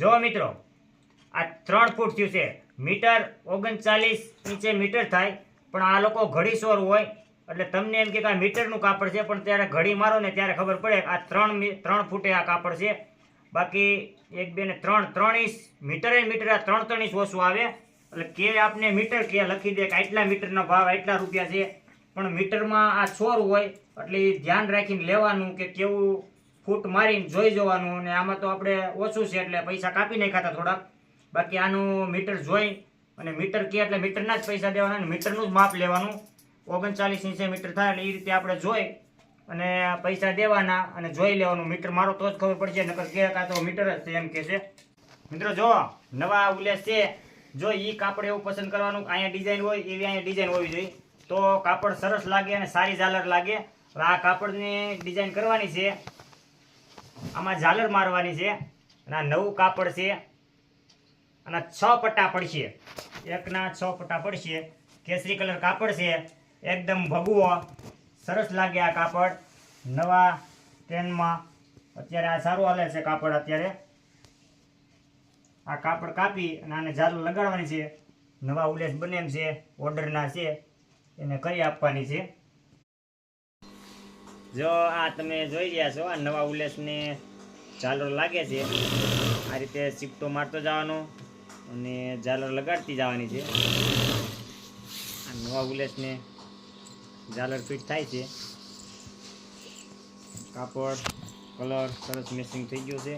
જો મિત્રો, આ ત્રણ ફૂટ થયું છે. મીટર ઓગણચાલીસ ઇંચે મીટર થાય, પણ આ લોકો ઘડી સોર હોય, એટલે તમને એમ કે આ મીટરનું કાપડ છે, પણ ત્યારે ઘડી મારો ને ત્યારે ખબર પડે આ ત્રણ ત્રણ ફૂટે આ કાપડ છે. બાકી એક, બે ને ત્રણ ત્રણ ઇંચ મીટર મીટર, આ ત્રણ ત્રણ ઇંચ ઓછું આવે. એટલે કે આપને મીટર કે લખી દે કે આટલા મીટરનો ભાવ, આટલા રૂપિયા છે. પણ મીટરમાં આ સોર હોય, એટલે ધ્યાન રાખીને લેવાનું કે કેવું ફૂટ મારીને જોઈ જવાનું અને આમાં તો આપણે ઓછું છે એટલે પૈસા કાપી નહીં ખાતા થોડાક. બાકી આનું મીટર જોઈ અને મીટર કે એટલે મીટરના જ પૈસા દેવાના અને મીટરનું જ માપ લેવાનું. ઓગણચાલીસ ઇંચે મીટર થાય એટલે એ રીતે આપણે જોઈ અને પૈસા દેવાના અને જોઈ લેવાનું. મીટર મારો તો જ ખબર પડશે, નકર કે કાં તો મીટર જ છે એમ કે છે. મિત્રો જો, નવા ઉલ્લેસ છે. જો એ કાપડ એવું પસંદ કરવાનું, અહીંયા ડિઝાઇન હોય, એવી અહીંયા ડિઝાઇન હોવી જોઈએ. તો કાપડ સરસ લાગે અને સારી ઝાલર લાગે. આ કાપડની ડિઝાઇન કરવાની છે. આમાં ઝાલર મારવાની છે અને નવું કાપડ છે, અને છ પટ્ટા પડશે. એકના છ પટ્ટા પડશે, કેસરી કલર કાપડ છે, એકદમ ભગવો, સરસ લાગે આ કાપડ. નવા ટ્રેનમાં અત્યારે આ સારું હાલે છે કાપડ અત્યારે. આ કાપડ કાપી અને આને ઝાલર લગાડવાની છે. નવા ઉલેસ બને એમ છે, ઓર્ડરના છે, એને કરી આપવાની છે. જો આ તમે જોઈ રહ્યા છો, આ નવા ઉલ્લેસને ઝાલર લાગે છે. આ રીતે ચીપટો મારતો જવાનો અને ઝાલર લગાડતી જવાની છે. આ નવા ઉલ્લેસને ઝાલર ફિટ થાય છે. કાપડ, કલર સરસ મેચિંગ થઈ ગયું છે.